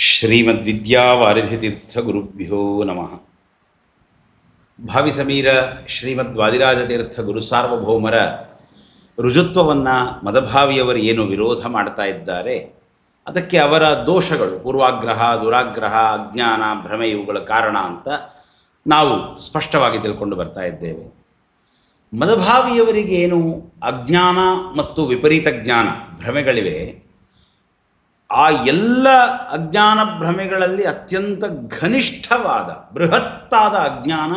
ಶ್ರೀಮದ್ವಿದ್ಯಾವಾರಿಧಿತೀರ್ಥಗುರುಭ್ಯೋ ನಮಃ ಭಾವಿ ಸಮೀರ ತೀರ್ಥ ಗುರು ಸಾರ್ವಭೌಮರ ರುಜುತ್ವವನ್ನು ಮದಭಾವಿಯವರು ಏನು ವಿರೋಧ ಮಾಡ್ತಾ ಇದ್ದಾರೆ. ಅದಕ್ಕೆ ಅವರ ದೋಷಗಳು ಪೂರ್ವಾಗ್ರಹ, ದುರಾಗ್ರಹ, ಅಜ್ಞಾನ, ಭ್ರಮೆ ಇವುಗಳ ಕಾರಣ ಅಂತ ನಾವು ಸ್ಪಷ್ಟವಾಗಿ ತಿಳ್ಕೊಂಡು ಬರ್ತಾ ಇದ್ದೇವೆ. ಮದಭಾವಿಯವರಿಗೇನು ಅಜ್ಞಾನ ಮತ್ತು ವಿಪರೀತ ಜ್ಞಾನ ಭ್ರಮೆಗಳಿವೆ. ಆ ಎಲ್ಲ ಅಜ್ಞಾನ ಭ್ರಮೆಗಳಲ್ಲಿ ಅತ್ಯಂತ ಘನಿಷ್ಠವಾದ, ಬೃಹತ್ತಾದ ಅಜ್ಞಾನ,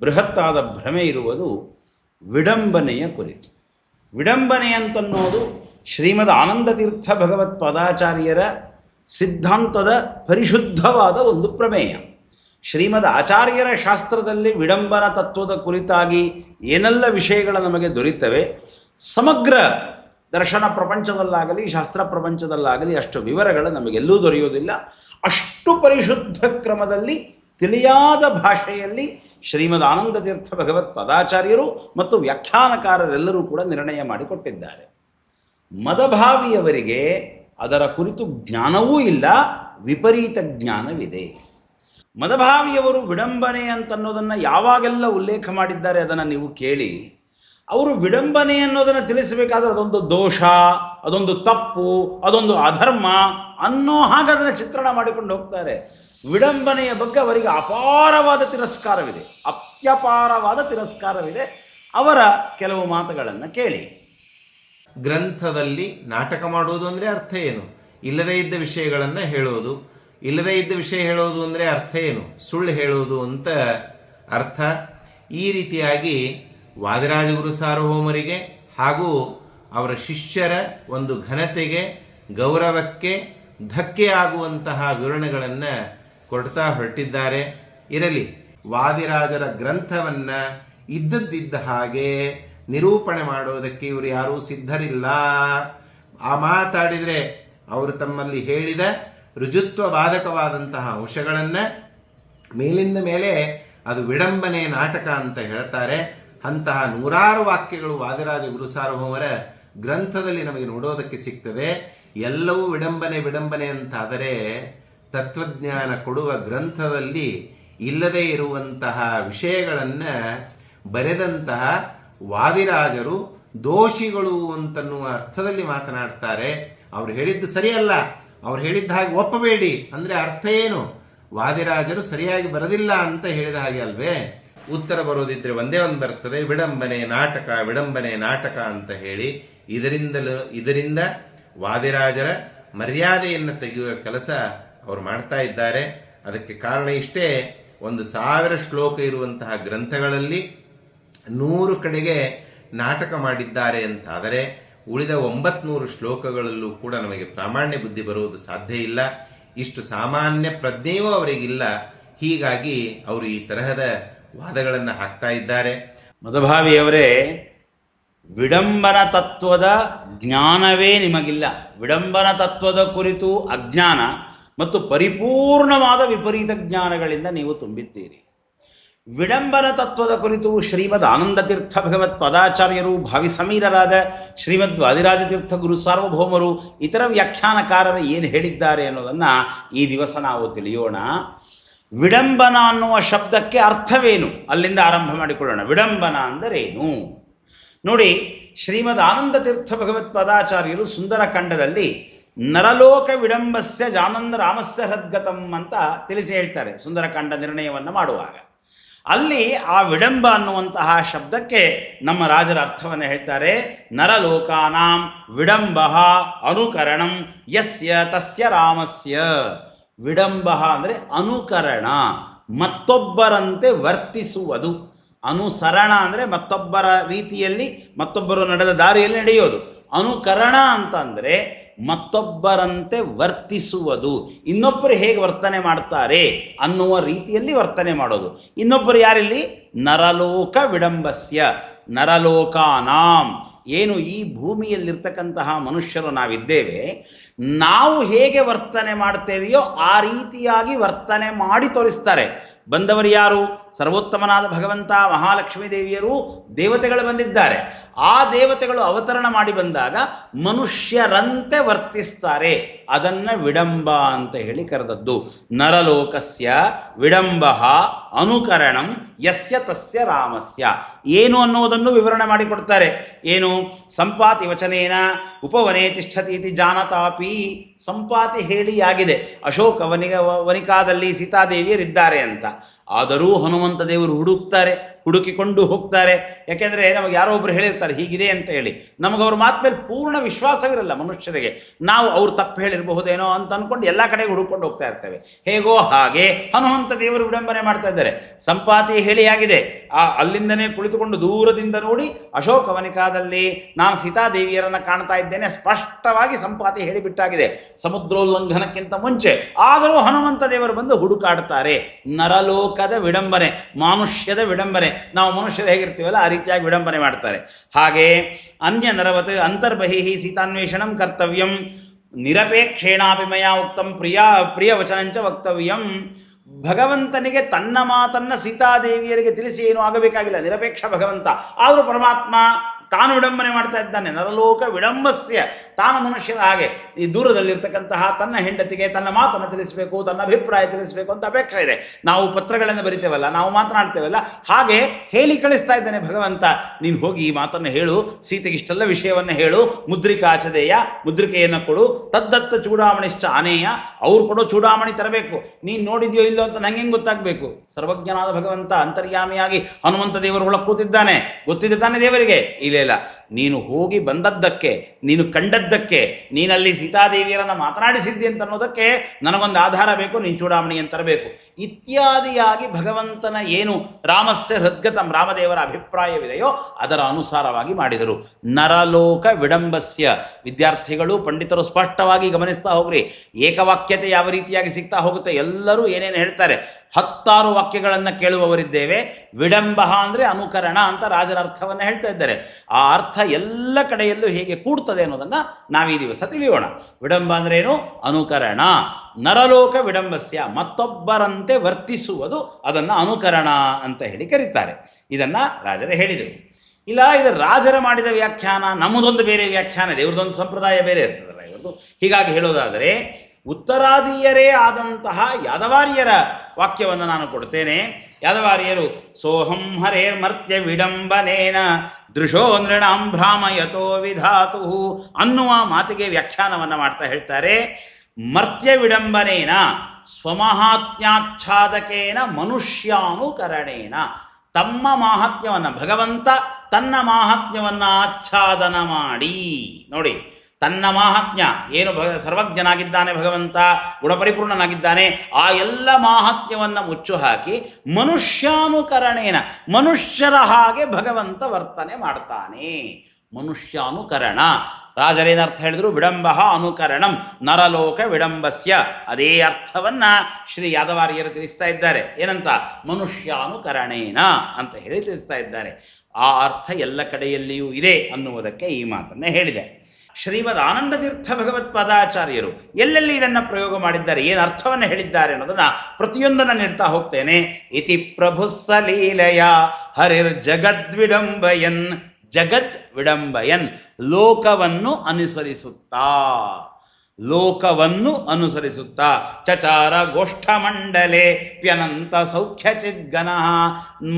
ಬೃಹತ್ತಾದ ಭ್ರಮೆ ಇರುವುದು ವಿಡಂಬನೆಯ ಕುರಿತು. ವಿಡಂಬನೆ ಅಂತನ್ನೋದು ಶ್ರೀಮದ್ ಆನಂದತೀರ್ಥ ಭಗವತ್ ಪದಾಚಾರ್ಯರ ಸಿದ್ಧಾಂತದ ಪರಿಶುದ್ಧವಾದ ಒಂದು ಪ್ರಮೇಯ. ಶ್ರೀಮದ್ ಆಚಾರ್ಯರ ಶಾಸ್ತ್ರದಲ್ಲಿ ವಿಡಂಬನ ತತ್ವದ ಕುರಿತಾಗಿ ಏನೆಲ್ಲ ವಿಷಯಗಳು ನಮಗೆ ದೊರೀತವೆ, ಸಮಗ್ರ ದರ್ಶನ ಪ್ರಪಂಚದಲ್ಲಾಗಲಿ, ಶಾಸ್ತ್ರ ಪ್ರಪಂಚದಲ್ಲಾಗಲಿ ಅಷ್ಟು ವಿವರಗಳು ನಮಗೆಲ್ಲೂ ದೊರೆಯುವುದಿಲ್ಲ. ಅಷ್ಟು ಪರಿಶುದ್ಧ ಕ್ರಮದಲ್ಲಿ ತಿಳಿಯಾದ ಭಾಷೆಯಲ್ಲಿ ಶ್ರೀಮದ್ ಆನಂದತೀರ್ಥ ಭಗವತ್ ಪದಾಚಾರ್ಯರು ಮತ್ತು ವ್ಯಾಖ್ಯಾನಕಾರರೆಲ್ಲರೂ ಕೂಡ ನಿರ್ಣಯ ಮಾಡಿಕೊಟ್ಟಿದ್ದಾರೆ. ಮದಭಾವಿಯವರಿಗೆ ಅದರ ಕುರಿತು ಜ್ಞಾನವೂ ಇಲ್ಲ, ವಿಪರೀತ ಜ್ಞಾನವಿದೆ. ಮದಭಾವಿಯವರು ವಿಡಂಬನೆ ಅಂತನ್ನೋದನ್ನು ಯಾವಾಗೆಲ್ಲ ಉಲ್ಲೇಖ ಮಾಡಿದ್ದಾರೆ ಅದನ್ನು ನೀವು ಕೇಳಿ ಅವರು ವಿಡಂಬನೆ ಅನ್ನೋದನ್ನು ತಿಳಿಸಬೇಕಾದ್ರೆ ಅದೊಂದು ದೋಷ, ಅದೊಂದು ತಪ್ಪು, ಅದೊಂದು ಅಧರ್ಮ ಅನ್ನೋ ಹಾಗೆ ಅದನ್ನು ಚಿತ್ರಣ ಮಾಡಿಕೊಂಡು ಹೋಗ್ತಾರೆ. ವಿಡಂಬನೆಯ ಬಗ್ಗೆ ಅವರಿಗೆ ಅಪಾರವಾದ ತಿರಸ್ಕಾರವಿದೆ. ಅತ್ಯಪಾರವಾದ ತಿರಸ್ಕಾರವಿದೆ. ಅವರ ಕೆಲವು ಮಾತುಗಳನ್ನು ಕೇಳಿ. ಗ್ರಂಥದಲ್ಲಿ ನಾಟಕ ಮಾಡುವುದು ಅಂದರೆ ಅರ್ಥ ಏನು? ಇಲ್ಲದೇ ಇದ್ದ ವಿಷಯಗಳನ್ನು ಹೇಳೋದು ಇಲ್ಲದೇ ಇದ್ದ ವಿಷಯ ಹೇಳೋದು ಅಂದರೆ ಅರ್ಥ ಏನು? ಸುಳ್ಳು ಹೇಳೋದು ಅಂತ ಅರ್ಥ. ಈ ರೀತಿಯಾಗಿ ವಾದಿರಾಜಗುರು ಸಾರ್ವಭೌಮರಿಗೆ ಹಾಗೂ ಅವರ ಶಿಷ್ಯರ ಒಂದು ಘನತೆಗೆ, ಗೌರವಕ್ಕೆ ಧಕ್ಕೆ ಆಗುವಂತಹ ವಿವರಣೆಗಳನ್ನ ಕೊಡ್ತಾ ಹೊರಟಿದ್ದಾರೆ. ಇರಲಿ, ವಾದಿರಾಜರ ಗ್ರಂಥವನ್ನ ಇದ್ದದ್ದಿದ್ದ ಹಾಗೆ ನಿರೂಪಣೆ ಮಾಡೋದಕ್ಕೆ ಇವರು ಯಾರೂ ಸಿದ್ಧರಿಲ್ಲ. ಆ ಮಾತಾಡಿದರೆ ಅವರು ತಮ್ಮಲ್ಲಿ ಹೇಳಿದ ರುಜುತ್ವ ಬಾಧಕವಾದಂತಹ ಅಂಶಗಳನ್ನ ಮೇಲಿಂದ ಮೇಲೆ ಅದು ವಿಡಂಬನೆ ನಾಟಕ ಅಂತ ಹೇಳ್ತಾರೆ. ಅಂತಹ ನೂರಾರು ವಾಕ್ಯಗಳು ವಾದಿರಾಜ ಗುರು ಸಾರ್ವಭೌಮರ ಗ್ರಂಥದಲ್ಲಿ ನಮಗೆ ನೋಡೋದಕ್ಕೆ ಸಿಗ್ತದೆ. ಎಲ್ಲವೂ ವಿಡಂಬನೆ ವಿಡಂಬನೆ ಅಂತಾದರೆ ತತ್ವಜ್ಞಾನ ಕೊಡುವ ಗ್ರಂಥದಲ್ಲಿ ಇಲ್ಲದೇ ಇರುವಂತಹ ವಿಷಯಗಳನ್ನ ಬರೆದಂತಹ ವಾದಿರಾಜರು, ದೋಷಿಗಳು ಅಂತನ್ನುವ ಅರ್ಥದಲ್ಲಿ ಮಾತನಾಡ್ತಾರೆ. ಅವ್ರು ಹೇಳಿದ್ದು ಸರಿಯಲ್ಲ. ಅವ್ರು ಹೇಳಿದ್ದ ಹಾಗೆ ಒಪ್ಪಬೇಡಿ. ಅಂದ್ರೆ ಅರ್ಥ ಏನು? ವಾದಿರಾಜರು ಸರಿಯಾಗಿ ಬರದಿಲ್ಲ ಅಂತ ಹೇಳಿದ ಹಾಗೆ ಅಲ್ವೇ? ಉತ್ತರ ಬರೋದಿದ್ರೆ ಒಂದೇ ಒಂದು ಬರ್ತದೆ, ವಿಡಂಬನೆ ನಾಟಕ ವಿಡಂಬನೆ ನಾಟಕ ಅಂತ ಹೇಳಿ ಇದರಿಂದಲೂ, ಇದರಿಂದ ವಾದಿರಾಜರ ಮರ್ಯಾದೆಯನ್ನು ತೆಗೆಯುವ ಕೆಲಸ ಅವರು ಮಾಡ್ತಾ ಇದ್ದಾರೆ. ಅದಕ್ಕೆ ಕಾರಣ ಇಷ್ಟೇ, ಒಂದು ಸಾವಿರ ಶ್ಲೋಕ ಇರುವಂತಹ ಗ್ರಂಥಗಳಲ್ಲಿ ನೂರು ಕಡೆಗೆ ನಾಟಕ ಮಾಡಿದ್ದಾರೆ ಅಂತಾದರೆ, ಉಳಿದ ಒಂಬತ್ನೂರು ಶ್ಲೋಕಗಳಲ್ಲೂ ಕೂಡ ನಮಗೆ ಪ್ರಾಮಾಣ್ಯ ಬುದ್ಧಿ ಬರುವುದು ಸಾಧ್ಯ ಇಲ್ಲ. ಇಷ್ಟು ಸಾಮಾನ್ಯ ಪ್ರಜ್ಞೆಯೂ ಅವರಿಗಿಲ್ಲ. ಹೀಗಾಗಿ ಅವರು ಈ ತರಹದ ವಾದಗಳನ್ನು ಹಾಕ್ತಾ ಇದ್ದಾರೆ. ಮದಭಾವಿಯವರೇ ವಿಡಂಬನ ತತ್ವದ ಜ್ಞಾನವೇ ನಿಮಗಿಲ್ಲ. ವಿಡಂಬನ ತತ್ವದ ಕುರಿತು ಅಜ್ಞಾನ ಮತ್ತು ಪರಿಪೂರ್ಣವಾದ ವಿಪರೀತ ಜ್ಞಾನಗಳಿಂದ ನೀವು ತುಂಬಿದ್ದೀರಿ. ವಿಡಂಬನ ತತ್ವದ ಕುರಿತು ಶ್ರೀಮದ್ ಆನಂದತೀರ್ಥ ಭಗವತ್ ಪದಾಚಾರ್ಯರು, ಭಾವಿ ಸಮೀರರಾದ ಶ್ರೀಮದ್ ವಾದಿರಾಜತೀರ್ಥ ಗುರು ಸಾರ್ವಭೌಮರು, ಇತರ ವ್ಯಾಖ್ಯಾನಕಾರರು ಏನು ಹೇಳಿದ್ದಾರೆ ಅನ್ನೋದನ್ನು ಈ ದಿವಸ ನಾವು ತಿಳಿಯೋಣ. ವಿಡಂಬನ ಅನ್ನುವ ಶಬ್ದಕ್ಕೆ ಅರ್ಥವೇನು? ಅಲ್ಲಿಂದ ಆರಂಭ ಮಾಡಿಕೊಳ್ಳೋಣ. ವಿಡಂಬನ ಅಂದರೇನು? ನೋಡಿ, ಶ್ರೀಮದ್ ಆನಂದ ತೀರ್ಥ ಭಗವತ್ ಪದಾಚಾರ್ಯರು ಸುಂದರಖಂಡದಲ್ಲಿ ನರಲೋಕ ವಿಡಂಬಸ್ಯ ಜಾನಂದ ರಾಮಸ್ಯ ಹೃದ್ಗತಂ ಅಂತ ತಿಳಿಸಿ ಹೇಳ್ತಾರೆ ಸುಂದರಖಂಡ ನಿರ್ಣಯವನ್ನು ಮಾಡುವಾಗ. ಅಲ್ಲಿ ಆ ವಿಡಂಬ ಅನ್ನುವಂತಹ ಶಬ್ದಕ್ಕೆ ನಮ್ಮ ರಾಜರ ಅರ್ಥವನ್ನು ಹೇಳ್ತಾರೆ, ನರಲೋಕಾನಾಂ ವಿಡಂಬ ಅನುಕರಣಂ ಯಸ್ಯ ತಸ್ಯ ರಾಮಸ್ಯ. ವಿಡಂಬ ಅಂದರೆ ಅನುಕರಣ, ಮತ್ತೊಬ್ಬರಂತೆ ವರ್ತಿಸುವುದು. ಅನುಸರಣ ಅಂದರೆ ಮತ್ತೊಬ್ಬರ ರೀತಿಯಲ್ಲಿ ಮತ್ತೊಬ್ಬರು ನಡೆದ ದಾರಿಯಲ್ಲಿ ನಡೆಯೋದು. ಅನುಕರಣ ಅಂತಂದರೆ ಮತ್ತೊಬ್ಬರಂತೆ ವರ್ತಿಸುವುದು. ಇನ್ನೊಬ್ಬರು ಹೇಗೆ ವರ್ತನೆ ಮಾಡ್ತಾರೆ ಅನ್ನುವ ರೀತಿಯಲ್ಲಿ ವರ್ತನೆ ಮಾಡೋದು. ಇನ್ನೊಬ್ಬರು ಯಾರಿಲ್ಲಿ? ನರಲೋಕ ವಿಡಂಬಸ್ಯ, ನರಲೋಕಾನಾಂ. ಏನು ಈ ಭೂಮಿಯಲ್ಲಿರ್ತಕ್ಕಂತಹ ಮನುಷ್ಯರು ನಾವಿದ್ದೇವೆ, ನಾವು ಹೇಗೆ ವರ್ತನೆ ಮಾಡ್ತೇವೆಯೋ ಆ ರೀತಿಯಾಗಿ ವರ್ತನೆ ಮಾಡಿ ತೋರಿಸ್ತಾರೆ. ಬಂದವರು ಯಾರು? ಸರ್ವೋತ್ತಮನಾದ ಭಗವಂತ ಮಹಾಲಕ್ಷ್ಮೀ ದೇವಿಯರು ದೇವತೆಗಳು ಬಂದಿದ್ದಾರೆ. ಆ ದೇವತೆಗಳು ಅವತರಣ ಮಾಡಿ ಬಂದಾಗ ಮನುಷ್ಯರಂತೆ ವರ್ತಿಸ್ತಾರೆ. ಅದನ್ನು ವಿಡಂಬ ಅಂತ ಹೇಳಿ ಕರೆದದ್ದು. ನರಲೋಕಸ್ಯ ವಿಡಂಬ ಅನುಕರಣಂ ಯಸ್ಯ ತಸ್ಯ ರಾಮಸ್ಯ. ಏನು ಅನ್ನುವುದನ್ನು ವಿವರಣೆ ಮಾಡಿಕೊಡ್ತಾರೆ. ಏನು? ಸಂಪಾತಿ ವಚನೇನ ಉಪವನೇ ತಿಷ್ಠತಿ ಇತಿ ಜಾನತಾಪಿ. ಸಂಪಾತಿ ಹೇಳಿಯಾಗಿದೆ. ಅಶೋಕ ವನಿಗ ವನಿಕಾದಲ್ಲಿ ಸೀತಾದೇವಿಯರಿದ್ದಾರೆ ಅಂತ. ಆದರೂ ಹನುಮಂತ ದೇವರು ಹುಡುಕ್ತಾರೆ. ಹುಡುಕಿಕೊಂಡು ಹೋಗ್ತಾರೆ. ಯಾಕೆಂದರೆ ನಮಗೆ ಯಾರೋ ಒಬ್ರು ಹೇಳಿರ್ತಾರೆ, ಹೀಗಿದೆ ಅಂತ ಹೇಳಿ. ನಮಗೆ ಅವ್ರ ಮಾತು ಮೇಲೆ ಪೂರ್ಣ ವಿಶ್ವಾಸವಿರಲ್ಲ ಮನುಷ್ಯರಿಗೆ. ನಾವು ಅವ್ರು ತಪ್ಪು ಹೇಳಿರಬಹುದೇನೋ ಅಂತ ಅಂದ್ಕೊಂಡು ಎಲ್ಲ ಕಡೆಗೆ ಹುಡುಕೊಂಡು ಹೋಗ್ತಾ ಇರ್ತೇವೆ. ಹೇಗೋ ಹಾಗೆ ಹನುಮಂತ ದೇವರು ವಿಡಂಬನೆ ಮಾಡ್ತಾ ಇದ್ದಾರೆ. ಸಂಪಾತಿ ಹೇಳಿ ಆಗಿದೆ. ಆ ಅಲ್ಲಿಂದನೇ ಕುಳಿತುಕೊಂಡು ದೂರದಿಂದ ನೋಡಿ ಅಶೋಕವನಿಕಾದಲ್ಲಿ ನಾನು ಸೀತಾದೇವಿಯರನ್ನು ಕಾಣ್ತಾ ಇದ್ದೇನೆ. ಸ್ಪಷ್ಟವಾಗಿ ಸಂಪಾತಿ ಹೇಳಿಬಿಟ್ಟಾಗಿದೆ ಸಮುದ್ರೋಲ್ಲಂಘನಕ್ಕಿಂತ ಮುಂಚೆ ಆದರೂ ಹನುಮಂತ ದೇವರು ಬಂದು ಹುಡುಕಾಡ್ತಾರೆ. ನರಲೋಕದ ವಿಡಂಬನೆ, ಮಾನುಷ್ಯದ ವಿಡಂಬನೆ. ನಾವು ಮನುಷ್ಯರು ಹೇಗಿರ್ತೀವಲ್ಲ, ಆ ರೀತಿಯಾಗಿ ವಿಡಂಬನೆ ಮಾಡ್ತಾರೆ. ಹಾಗೆ ಅನ್ಯ ನರವತ್ ಅಂತರ್ಬಹಿ ಸೀತಾನ್ವೇಷಣಂ ಕರ್ತವ್ಯಂ ನಿರಪೇಕ್ಷೇಣಾಪಿ ಮಯಾ ಉಕ್ತಂ ಪ್ರಿಯ ಪ್ರಿಯ ವಚನಂಚ ವಕ್ತವ್ಯಂ. ಭಗವಂತನಿಗೆ ತನ್ನ ಮಾತನ್ನು ಸೀತಾದೇವಿಯರಿಗೆ ತಿಳಿಸಿ ಏನೂ ಆಗಬೇಕಾಗಿಲ್ಲ, ನಿರಪೇಕ್ಷ ಭಗವಂತ. ಆದರೂ ಪರಮಾತ್ಮ ತಾನು ವಿಡಂಬನೆ ಮಾಡ್ತಾ ಇದ್ದಾನೆ, ನರಲೋಕ ವಿಡಂಬಸ್ಯ. ತಾನು ಮನುಷ್ಯನ ಹಾಗೆ ಈ ದೂರದಲ್ಲಿರ್ತಕ್ಕಂತಹ ತನ್ನ ಹೆಂಡತಿಗೆ ತನ್ನ ಮಾತನ್ನು ತಿಳಿಸಬೇಕು, ತನ್ನ ಅಭಿಪ್ರಾಯ ತಿಳಿಸಬೇಕು ಅಂತ ಅಪೇಕ್ಷೆ ಇದೆ. ನಾವು ಪತ್ರಗಳನ್ನು ಬರಿತೇವಲ್ಲ, ನಾವು ಮಾತನಾಡ್ತೇವಲ್ಲ, ಹಾಗೆ ಹೇಳಿ ಕಳಿಸ್ತಾ ಇದ್ದಾನೆ ಭಗವಂತ, ನೀನು ಹೋಗಿ ಈ ಮಾತನ್ನು ಹೇಳು, ಸೀತೆಗೆ ಇಷ್ಟೆಲ್ಲ ವಿಷಯವನ್ನು ಹೇಳು ಮುದ್ರಿಕಾಚದೇಯ ಮುದ್ರಿಕೆಯನ್ನು ಕೊಡು, ತದ್ದತ್ತ ಚೂಡಾಮಣಿಶ್ಚ ಆನೆಯ, ಅವ್ರು ಕೊಡೋ ಚೂಡಾಮಣಿ ತರಬೇಕು, ನೀನು ನೋಡಿದ್ಯೋ ಇಲ್ಲೋ ಅಂತ ನಂಗೆ ಹೆಂಗೆ ಗೊತ್ತಾಗಬೇಕು? ಸರ್ವಜ್ಞನಾದ ಭಗವಂತ ಅಂತರ್ಯಾಮಿಯಾಗಿ ಹನುಮಂತ ದೇವರು ಒಳಗೆ ಕೂತಿದ್ದಾನೆ, ಗೊತ್ತಿದೆ ತಾನೇ ದೇವರಿಗೆ? ಇಲ್ಲೇ, ಇಲ್ಲ. ನೀನು ಹೋಗಿ ಬಂದದ್ದಕ್ಕೆ, ನೀನು ಕಂಡದ್ದಕ್ಕೆ, ನೀನಲ್ಲಿ ಸೀತಾದೇವಿಯರನ್ನು ಮಾತನಾಡಿಸಿದ್ದಿ ಅಂತ ಅನ್ನೋದಕ್ಕೆ ನನಗೊಂದು ಆಧಾರ ಬೇಕು, ನೀನು ಚೂಡಾಮಣಿ ಅಂತರಬೇಕು ಇತ್ಯಾದಿಯಾಗಿ ಭಗವಂತನ ಏನು ರಾಮಸ್ಯ ಹೃದ್ಗತಂ ರಾಮದೇವರ ಅಭಿಪ್ರಾಯವಿದೆಯೋ ಅದರ ಅನುಸಾರವಾಗಿ ಮಾಡಿದರು. ನರಲೋಕ ವಿಡಂಬಸ್ಯ. ವಿದ್ಯಾರ್ಥಿಗಳು, ಪಂಡಿತರು ಸ್ಪಷ್ಟವಾಗಿ ಗಮನಿಸ್ತಾ ಹೋಗ್ರಿ. ಏಕವಾಕ್ಯತೆ ಯಾವ ರೀತಿಯಾಗಿ ಸಿಗ್ತಾ ಹೋಗುತ್ತೆ? ಎಲ್ಲರೂ ಏನೇನು ಹೇಳ್ತಾರೆ? ಹತ್ತಾರು ವಾಕ್ಯಗಳನ್ನು ಕೇಳುವವರಿದ್ದೇವೆ. ವಿಡಂಬ ಅಂದರೆ ಅನುಕರಣ ಅಂತ ರಾಜರ ಅರ್ಥವನ್ನು ಹೇಳ್ತಾ ಇದ್ದಾರೆ. ಆ ಅರ್ಥ ಎಲ್ಲ ಕಡೆಯಲ್ಲೂ ಹೇಗೆ ಕೂಡ್ತದೆ ಅನ್ನೋದನ್ನು ನಾವು ಈ ದಿವಸ ತಿಳಿಯೋಣ. ವಿಡಂಬ ಅಂದ್ರೆ ಏನು? ಅನುಕರಣ. ನರಲೋಕ ವಿಡಂಬಸ್ಯ, ಮತ್ತೊಬ್ಬರಂತೆ ವರ್ತಿಸುವುದು ಅದನ್ನು ಅನುಕರಣ ಅಂತ ಹೇಳಿ ಕರೀತಾರೆ. ಇದನ್ನು ರಾಜರೇ ಹೇಳಿದರು. ಇಲ್ಲ, ಇದು ರಾಜರ ಮಾಡಿದ ವ್ಯಾಖ್ಯಾನ, ನಮ್ಮದೊಂದು ಬೇರೆ ವ್ಯಾಖ್ಯಾನ ಇದೆ, ಇವ್ರದ್ದೊಂದು ಸಂಪ್ರದಾಯ ಬೇರೆ ಇರ್ತದಲ್ಲ ಇವ್ರದ್ದು. ಹೀಗಾಗಿ ಹೇಳೋದಾದರೆ ಉತ್ತರಾದಿಯರೇ ಆದಂತಹ ಯಾದವಾರ್ಯರ ವಾಕ್ಯವನ್ನು ನಾನು ಕೊಡ್ತೇನೆ. ಯಾದವಾರ್ಯರು, ಸೋಹಂ ಹರೇರ್ಮರ್ತ್ಯ ವಿಡಂಬನೇನ ದೃಶೋ ನೃಣಾಂ ಭ್ರಾಮಯತೋ ವಿಧಾತು ಅನ್ನುವ ಮಾತಿಗೆ ವ್ಯಾಖ್ಯಾನವನ್ನು ಮಾಡ್ತಾ ಹೇಳ್ತಾರೆ. ಮರ್ತ್ಯ ವಿಡಂಬನೇನ ಸ್ವಮಹಾತ್ಮ್ಯಾಚ್ಛಾದಕೇನ ಮನುಷ್ಯಾನುಕರಣೇನ. ತಮ್ಮ ಮಾಹಾತ್ಮ್ಯವನ್ನು ಭಗವಂತ ತನ್ನ ಮಾಹಾತ್ಮ್ಯವನ್ನು ಆಚ್ಛಾದನ ಮಾಡಿ. ನೋಡಿ ತನ್ನ ಮಾಹಾತ್ಮ್ಯ, ಏನು ಭಗ, ಸರ್ವಜ್ಞನಾಗಿದ್ದಾನೆ ಭಗವಂತ, ಗುಣಪರಿಪೂರ್ಣನಾಗಿದ್ದಾನೆ, ಆ ಎಲ್ಲ ಮಾಹಾತ್ಮ್ಯವನ್ನು ಮುಚ್ಚು ಹಾಕಿ ಮನುಷ್ಯಾನುಕರಣೇನ, ಮನುಷ್ಯರ ಹಾಗೆ ಭಗವಂತ ವರ್ತನೆ ಮಾಡ್ತಾನೆ. ಮನುಷ್ಯಾನುಕರಣ. ರಾಜರೇನರ್ಥ ಹೇಳಿದ್ರು, ವಿಡಂಬ ಅನುಕರಣಂ ನರಲೋಕ ವಿಡಂಬಸ್ಯ. ಅದೇ ಅರ್ಥವನ್ನ ಶ್ರೀ ಯಾದವಾರಿಯರು ತಿಳಿಸ್ತಾ ಇದ್ದಾರೆ. ಏನಂತ? ಮನುಷ್ಯಾನುಕರಣೇನ ಅಂತ ಹೇಳಿ ತಿಳಿಸ್ತಾ ಇದ್ದಾರೆ. ಆ ಅರ್ಥ ಎಲ್ಲ ಕಡೆಯಲ್ಲಿಯೂ ಇದೆ ಅನ್ನುವುದಕ್ಕೆ ಈ ಮಾತನ್ನು ಹೇಳಿದೆ. ಶ್ರೀಮದ್ ಆನಂದ ತೀರ್ಥ ಭಗವತ್ಪಾದಾಚಾರ್ಯರು ಎಲ್ಲೆಲ್ಲಿ ಇದನ್ನು ಪ್ರಯೋಗ ಮಾಡಿದ್ದಾರೆ, ಏನು ಅರ್ಥವನ್ನು ಹೇಳಿದ್ದಾರೆ ಅನ್ನೋದನ್ನು ಪ್ರತಿಯೊಂದನ್ನು ನೀಡ್ತಾ ಹೋಗ್ತೇನೆ. ಇತಿ ಪ್ರಭು ಸಲೀಲೆಯ ಹರಿರ್ ಜಗದ್ವಿಡಂಬಯನ್ ಜಗತ್ ವಿಡಂಬಯನ್ ಲೋಕವನ್ನು ಅನುಸರಿಸುತ್ತಾ. ಲೋಕವನ್ನು ಅನುಸರಿಸುತ್ತಾ ಚಚಾರ ಗೋಷ್ಠಮಂಡಲೆ ಪ್ಯನಂತ ಸೌಖ್ಯ ಚಿದ್ಗನ.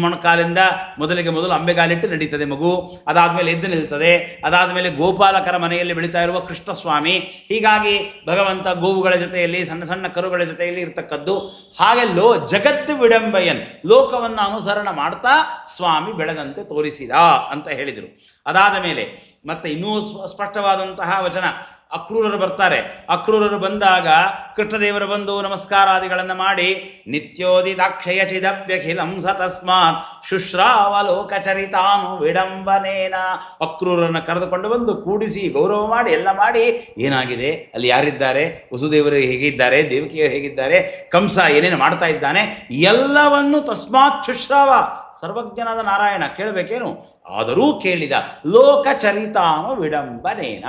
ಮೊಣಕಾಲಿಂದ ಮೊದಲಿಗೆ ಮೊದಲು ಅಂಬೆಗಾಲಿಟ್ಟು ನಡೀತದೆ ಮಗು. ಅದಾದಮೇಲೆ ಎದ್ದು ನಿಲ್ತದೆ. ಅದಾದಮೇಲೆ ಗೋಪಾಲಕರ ಮನೆಯಲ್ಲಿ ಬೆಳೀತಾ ಇರುವ ಕೃಷ್ಣಸ್ವಾಮಿ. ಹೀಗಾಗಿ ಭಗವಂತ ಗೋವುಗಳ ಜೊತೆಯಲ್ಲಿ, ಸಣ್ಣ ಸಣ್ಣ ಕರುಗಳ ಜೊತೆಯಲ್ಲಿ ಇರ್ತಕ್ಕದ್ದು ಹಾಗೆ ಲೋ ಜಗತ್ತು ವಿಡಂಬಯನ್, ಲೋಕವನ್ನು ಅನುಸರಣ ಮಾಡ್ತಾ ಸ್ವಾಮಿ ಬೆಳೆದಂತೆ ತೋರಿಸಿದ ಅಂತ ಹೇಳಿದರು. ಅದಾದ ಮೇಲೆ ಮತ್ತೆ ಇನ್ನೂ ಸ್ಪ- ಸ್ಪಷ್ಟವಾದಂತಹ ವಚನ. ಅಕ್ರೂರರು ಬರ್ತಾರೆ. ಅಕ್ರೂರರು ಬಂದಾಗ ಕೃಷ್ಣದೇವರು ಬಂದು ನಮಸ್ಕಾರಾದಿಗಳನ್ನು ಮಾಡಿ ನಿತ್ಯೋದಿತಾಕ್ಷಯ ಚಿದಭ್ಯಖಿಲಂ ಸ ತಸ್ಮಾತ್ ಶುಶ್ರಾವಲೋಕಚರಿತಾನು ವಿಡಂಬನೇನ. ಅಕ್ರೂರನ್ನು ಕರೆದುಕೊಂಡು ಬಂದು ಕೂಡಿಸಿ ಗೌರವ ಮಾಡಿ, ಎಲ್ಲ ಮಾಡಿ, ಏನಾಗಿದೆ? ಅಲ್ಲಿ ಯಾರಿದ್ದಾರೆ? ವಸುದೇವರು ಹೇಗಿದ್ದಾರೆ? ದೇವಕಿಯರು ಹೇಗಿದ್ದಾರೆ? ಕಂಸ ಏನೇನು ಮಾಡ್ತಾ ಇದ್ದಾನೆ? ಎಲ್ಲವನ್ನು ತಸ್ಮಾತ್ ಶುಶ್ರಾವ. ಸರ್ವಜ್ಞನಾದ ನಾರಾಯಣ, ಕೇಳಬೇಕೇನು? ಆದರೂ ಕೇಳಿದ ಲೋಕಚರಿತಾನು ವಿಡಂಬನೇನ,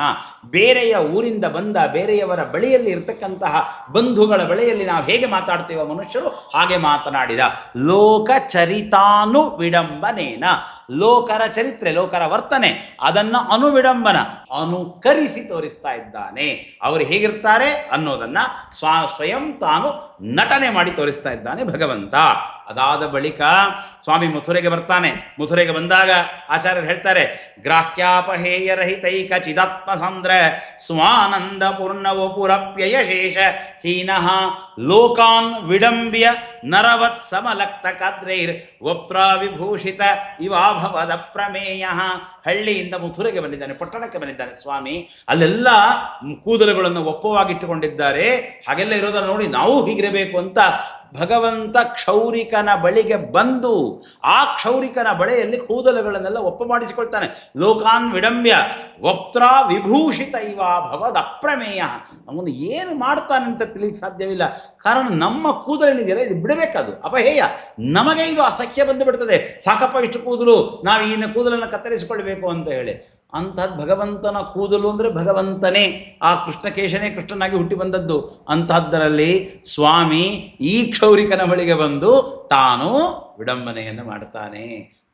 ಬೇರೆಯ ಊರಿಂದ ಬಂದ, ಬೇರೆಯವರ ಬಳಿಯಲ್ಲಿ ಇರತಕ್ಕಂತಹ ಬಂಧುಗಳ ಬಳಿಯಲ್ಲಿ ನಾವು ಹೇಗೆ ಮಾತಾಡ್ತೀವೋ ಮನುಷ್ಯರು ಹಾಗೆ ಮಾತನಾಡಿದ ಲೋಕಚರಿತಾನು ವಿಡಂಬನೇನ, ಲೋಕರ ಚರಿತ್ರೆ, ಲೋಕರ ವರ್ತನೆ, ಅದನ್ನು ಅನುವಿಡಂಬನ, ಅನುಕರಿಸಿ ತೋರಿಸ್ತಾ ಇದ್ದಾನೆ. ಅವರು ಹೇಗಿರ್ತಾರೆ ಅನ್ನೋದನ್ನು ಸ್ವ, ಸ್ವಯಂ ತಾನು ನಟನೆ ಮಾಡಿ ತೋರಿಸ್ತಾ ಇದ್ದಾನೆ ಭಗವಂತ. ಅದಾದ ಬಳಿಕ ಸ್ವಾಮಿ ಮಥುರೆಗೆ ಬರ್ತಾನೆ. ಮಥುರೆಗೆ ಬಂದಾಗ ಆಚಾರ್ಯರು ಹೇಳ್ತಾರೆ ಗ್ರಾಹ್ಯಾಪಹೇಯ ರಹಿತೈಕ ಚಿದಾತ್ಮ ಸಂದ್ರ ಸ್ವಾನಂದ ಪೂರ್ಣವೋ ಪುರಪ್ಯಯಶೇಷ ಹೀನಃ ಲೋಕಾನ್ ವಿಡಂಬ್ಯ ನರವತ್ ಸಮಲಕ್ತ ಕದ್ರೈರ್ ವಿಭೂಷಿತ ಇವಾಭವದ ಪ್ರಮೇಯ. ಹಳ್ಳಿಯಿಂದ ಮಥುರೆಗೆ ಬಂದಿದ್ದಾನೆ, ಪಟ್ಟಣಕ್ಕೆ ಬಂದಿದ್ದಾನೆ ಸ್ವಾಮಿ. ಅಲ್ಲೆಲ್ಲ ಕೂದಲುಗಳನ್ನು ಒಪ್ಪವಾಗಿಟ್ಟುಕೊಂಡಿದ್ದಾರೆ. ಹಾಗೆಲ್ಲ ಇರೋದನ್ನು ನೋಡಿ ನಾವು ಹೀಗಿರಬೇಕು ಅಂತ ಭಗವಂತ ಕ್ಷೌರಿಕನ ಬಳಿಗೆ ಬಂದು ಆ ಕ್ಷೌರಿಕನ ಬಳೆಯಲ್ಲಿ ಕೂದಲುಗಳನ್ನೆಲ್ಲ ಒಪ್ಪ ಮಾಡಿಸಿಕೊಳ್ತಾನೆ. ಲೋಕಾನ್ ವಿಡಂಬ್ಯ, ವಕ್ತ್ರ ವಿಭೂಷಿತ ಇವ ಭಗವದ್ ಅಪ್ರಮೇಯ. ಅವನು ಏನು ಮಾಡ್ತಾನೆ ಅಂತ ತಿಳಿಯಕ್ಕೆ ಸಾಧ್ಯವಿಲ್ಲ. ಕಾರಣ ನಮ್ಮ ಕೂದಲಿನಿದೆಯಲ್ಲ ಇದು ಬಿಡಬೇಕದು. ಅಪಹೇಯ. ನಮಗೆ ಇದು ಅಸಹ್ಯ ಬಂದು ಬಿಡ್ತದೆ. ಸಾಕಪ್ಪ ಇಷ್ಟು ಕೂದಲು, ನಾವು ಈ ಕೂದಲನ್ನು ಕತ್ತರಿಸಿಕೊಳ್ಬೇಕು ಅಂತ ಹೇಳಿ. ಅಂಥದ್ದು ಭಗವಂತನ ಕೂದಲು ಅಂದರೆ ಭಗವಂತನೇ. ಆ ಕೃಷ್ಣಕೇಶನೇ ಕೃಷ್ಣನಾಗಿ ಹುಟ್ಟಿ ಬಂದದ್ದು. ಅಂಥದ್ದರಲ್ಲಿ ಸ್ವಾಮಿ ಈ ಕ್ಷೌರಿಕನ ಬಳಿಗೆ ಬಂದು ತಾನು ವಿಡಂಬನೆಯನ್ನು ಮಾಡ್ತಾನೆ.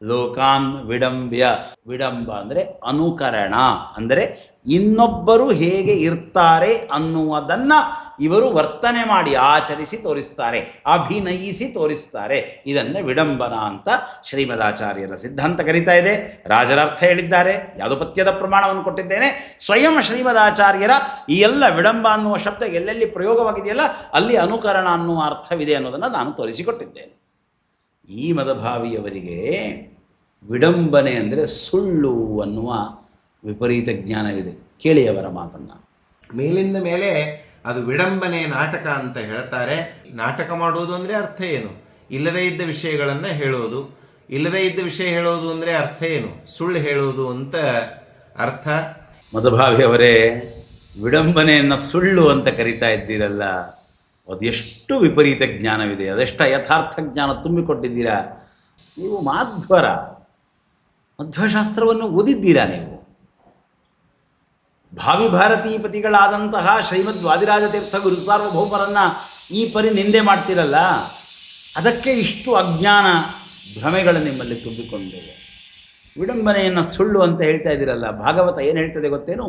ಲೋಕಾನ್ ವಿಡಂಬ್ಯ. ವಿಡಂಬ ಅಂದರೆ ಅನುಕರಣ. ಅಂದರೆ ಇನ್ನೊಬ್ಬರು ಹೇಗೆ ಇರ್ತಾರೆ ಅನ್ನುವುದನ್ನು ಇವರು ವರ್ತನೆ ಮಾಡಿ ಆಚರಿಸಿ ತೋರಿಸ್ತಾರೆ, ಅಭಿನಯಿಸಿ ತೋರಿಸ್ತಾರೆ. ಇದನ್ನು ವಿಡಂಬನ ಅಂತ ಶ್ರೀಮದಾಚಾರ್ಯರ ಸಿದ್ಧಾಂತ ಕರಿತಾ ಇದೆ. ರಾಜರ ಅರ್ಥ ಹೇಳಿದ್ದಾರೆ. ಯಾವುದು ಪಥ್ಯದ ಪ್ರಮಾಣವನ್ನು ಕೊಟ್ಟಿದ್ದೇನೆ. ಸ್ವಯಂ ಶ್ರೀಮದಾಚಾರ್ಯರ ಈ ಎಲ್ಲ ವಿಡಂಬ ಅನ್ನುವ ಶಬ್ದ ಎಲ್ಲೆಲ್ಲಿ ಪ್ರಯೋಗವಾಗಿದೆಯಲ್ಲ, ಅಲ್ಲಿ ಅನುಕರಣ ಅನ್ನುವ ಅರ್ಥವಿದೆ ಅನ್ನೋದನ್ನು ನಾನು ತೋರಿಸಿಕೊಟ್ಟಿದ್ದೇನೆ. ಈ ಮದಭಾವಿಯವರಿಗೆ ವಿಡಂಬನೆ ಅಂದರೆ ಸುಳ್ಳು ಅನ್ನುವ ವಿಪರೀತ ಜ್ಞಾನವಿದೆ. ಕೇಳಿ ಅವರ ಮಾತನ್ನು. ಮೇಲಿಂದ ಮೇಲೆ ಅದು ವಿಡಂಬನೆ ನಾಟಕ ಅಂತ ಹೇಳ್ತಾರೆ. ನಾಟಕ ಮಾಡುವುದು ಅಂದ್ರೆ ಅರ್ಥ ಏನು? ಇಲ್ಲದೇ ಇದ್ದ ವಿಷಯಗಳನ್ನ ಹೇಳೋದು. ಇಲ್ಲದೇ ಇದ್ದ ವಿಷಯ ಹೇಳೋದು ಅಂದ್ರೆ ಅರ್ಥ ಏನು? ಸುಳ್ಳು ಹೇಳೋದು ಅಂತ ಅರ್ಥ. ಮಧುಭಾವಿಯವರೇ ವಿಡಂಬನೆಯನ್ನು ಸುಳ್ಳು ಅಂತ ಕರಿತಾ ಇದ್ದೀರಲ್ಲ. ಅದೆಷ್ಟು ವಿಪರೀತ ಜ್ಞಾನವಿದೆ. ಅದೆಷ್ಟು ಯಥಾರ್ಥ ಜ್ಞಾನ ತುಂಬಿಕೊಟ್ಟಿದ್ದೀರಾ? ನೀವು ಮಾಧ್ವರ, ಮಧ್ವಶಾಸ್ತ್ರವನ್ನು ಓದಿದ್ದೀರಾ ನೀವು? ಭಾವಿ ಭಾರತೀಪತಿಗಳಾದಂತಹ ಶ್ರೀಮದ್ ವಾದಿರಾಜ ತೀರ್ಥ ಗುರು ಸಾರ್ವಭೌಮರನ್ನು ಈ ಪರಿ ನಿಂದೆ ಮಾಡ್ತಿರಲ್ಲ, ಅದಕ್ಕೆ ಇಷ್ಟು ಅಜ್ಞಾನ ಭ್ರಮೆಗಳು ನಿಮ್ಮಲ್ಲಿ ತುಂಬಿಕೊಂಡಿವೆ. ವಿಡಂಬನೆಯನ್ನು ಸುಳ್ಳು ಅಂತ ಹೇಳ್ತಾ ಇದ್ದೀರಲ್ಲ, ಭಾಗವತ ಏನು ಹೇಳ್ತದೆ ಗೊತ್ತೇನು?